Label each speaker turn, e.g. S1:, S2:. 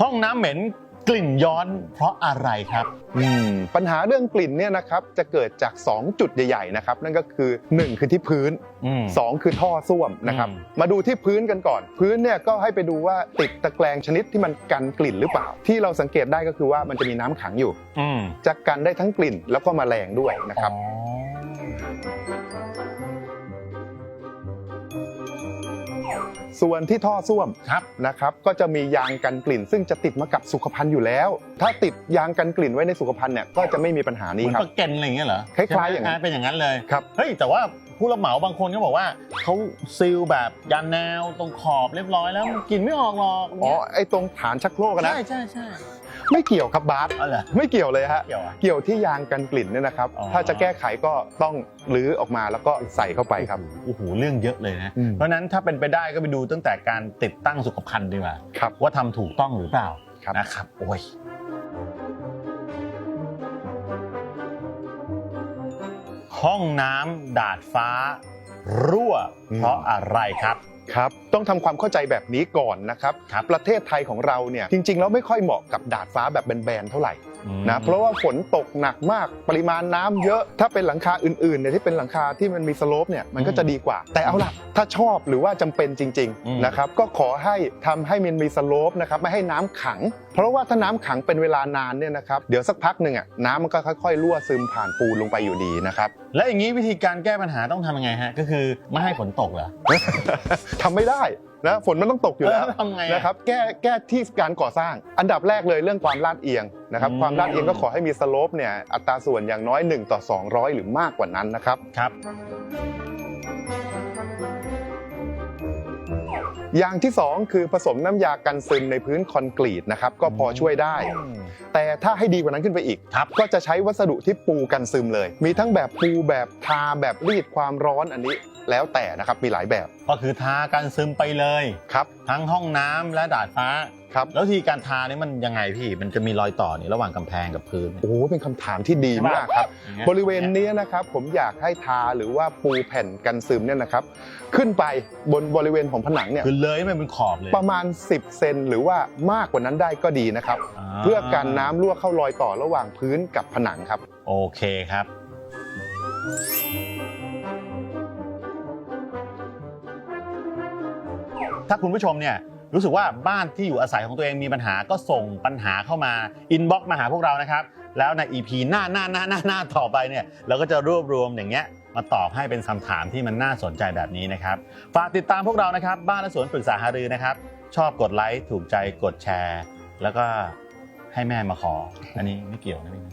S1: ห้องน้ำเหม็นกลิ่นย้อนเพราะอะไรครับ
S2: อืมปัญหาเรื่องกลิ่นเนี่ยนะครับจะเกิดจาก 2 จุดใหญ่ๆนะครับนั่นก็คือ 1 คือที่พื้น
S1: อืม
S2: 2 คือท่อส้วมนะครับ
S1: อืม
S2: มาดูที่พื้นกันก่อน พื้นเนี่ยก็ให้ไปดูว่าติดตะแกรงชนิดที่มันกันกลิ่นหรือเปล่า ที่เราสังเกตได้ก็คือว่ามันจะมีน้ำขังอยู่
S1: อืม
S2: จะกันได้ทั้งกลิ่นแล้วก็แมลงด้วยนะครับ
S1: อ๋อ
S2: ส่วนที่ท่อส้วม
S1: ครับ
S2: นะครับก็จะมียางกันกลิ่น ซึ่งจะติดมากับสุขภัณฑ์อยู่แล้ว ถ้าติดยางกันกลิ่นไว้ในสุขภัณฑ์เนี่ยก็จะไม่มีปัญหา
S1: เห
S2: นี้
S1: มือน
S2: ครั
S1: ป
S2: บ
S1: ระเก็นอะไรอย่างเงี้ยเหรอ
S2: คล้ายๆอย่างนั้น
S1: ใช่ไหมเป็นอย่างนั้นเลย
S2: ครับ
S1: เฮ้ยแต่ว่า ผู้รับเหมาบางคนก็บอกว่าเขาซีลแบบยันแนวตรงขอบเรียบร้อยแล้วมันกลิ่นไม่ออกหรอก
S2: อ๋อไอ้ตรงฐานชักโครกอะนะ
S1: ใช่ใช่ใช่
S2: ไม่เกี่ยวครับบาส
S1: อ๋อเหรอ
S2: ไม่เกี่ยวเลยฮะ
S1: เกี่ยวอะ
S2: เกี่ยวที่ยางกันกลิ่นเนี่ยนะครับ
S1: อ๋อ
S2: ถ้าจะแก้ไขก็ต้องรื้อออกมาแล้วก็ใส่เข้าไปครับ
S1: โอ้โหเรื่องเยอะเลยนะ
S2: อืม
S1: เพราะฉะนั้นถ้าเป็นไปได้ก็ไปดูตั้งแต่การติดตั้งสุขภัณฑ์ดีกว่า
S2: ครับ
S1: ว่าทำถูกต้องหรือเปล่า
S2: ครับ
S1: นะครับ โอ้ย ห้องน้ำดาดฟ้า รั่ว เพราะอะไรครับ
S2: ครับ ต้องทำความเข้าใจแบบนี้ก่อนนะครับ
S1: ครับ
S2: ประเทศไทยของเราเนี่ยจริง ๆ แล้วไม่ค่อยเหมาะกับดาดฟ้าแบบแบนๆเท่าไหร่ นะเพราะว่าฝนตกหนักมากปริมาณน้ำเยอะถ้าเป็นหลังคาอื่นๆเนี่ยที่เป็นหลังคาที่มันมีสโลปเนี่ยมันก็จะดีกว่า แต่เอาล่ะถ้าชอบหรือว่าจำเป็นจริง
S1: อืม
S2: ๆนะครับก็ขอให้ทำให้มันมีสโลปนะครับไม่ให้น้ำขัง เพราะว่าถ้าน้ำขังเป็นเวลานานเนี่ยนะครับเดี๋ยวสักพักหนึ่งอะน้ำมันก็ค่อยๆรั่วซึมผ่านปูนลงไปอยู่ดีนะครับ
S1: และอย่างนี้วิธีการแก้ปัญหาต้องทำยังไงฮะก็คือไม่ให้ฝนตกเหรอ
S2: ทำไม่ได้นะฝนมันต้องตกอยู่แล้ว
S1: เออทำไงอะ
S2: นะครับแก้แก้ที่การก่อสร้าง อันดับแรกเลยเรื่องความลาดเอียง นะครับ
S1: อืม
S2: ความลาดเอียงก็ขอให้มีสโลปเนี่ยอัตราส่วนอย่างน้อย 1 ต่อ 200 หรือมากกว่านั้นนะครับ
S1: ครับ
S2: อย่างที่ 2 คือผสมน้ำยากันซึมในพื้นคอนกรีตนะครับก็พอช่วยได้ แต่ถ้าให้ดีกว่านั้นขึ้นไปอีก
S1: ครับ
S2: ก็จะใช้วัสดุที่ปูกันซึมเลย มีทั้งแบบปูแบบทาแบบรีดความร้อนอันนี้ แล้วแต่นะครับมีหลายแบบ
S1: ก็คือทากันซึมไปเลย
S2: ครับ
S1: ทั้งห้องน้ำและดาดฟ้า
S2: ครับ
S1: แล้วทีการทานี่มันยังไงพี่มันจะมีรอยต่อนี่ระหว่างกำแพงกับพื้นเนี่ย
S2: โอ้โหเป็นคำถามที่ดีมากครับ
S1: อย่างงี้ย
S2: บริเวณนี้นะครับผมอยากให้ทาหรือว่าปูแผ่นกันซึมเนี่ยนะครับ ขึ้นไปบนบริเวณของผนังเนี่ย
S1: คือเลยไม่เป็นขอบเลย
S2: ประมาณ 10 เซนหรือว่ามากกว่านั้นได้ก็ดีนะครับเพื่อกันน้ำรั่วเข้ารอยต่อระหว่างพื้นกับผนังครับ
S1: โอเคครับ ถ้าคุณผู้ชมเนี่ยรู้สึกว่าบ้านที่อยู่อาศัยของตัวเองมีปัญหาก็ส่งปัญหาเข้ามาอินบ็อกมาหาพวกเรานะครับ แล้วใน EP หน้าหน้าหน้าหน้าหน้าต่อไปเนี่ยเราก็จะรวบรวมอย่างเงี้ยมาตอบให้เป็นคำถามที่มันน่าสนใจแบบนี้นะครับฝากติดตามพวกเรานะครับ บ้านและสวนปรึกษาหารือนะครับ ชอบกดไลค์ถูกใจกดแชร์ แล้วก็ให้แม่มาขอ อันนี้ไม่เกี่ยวนะพี่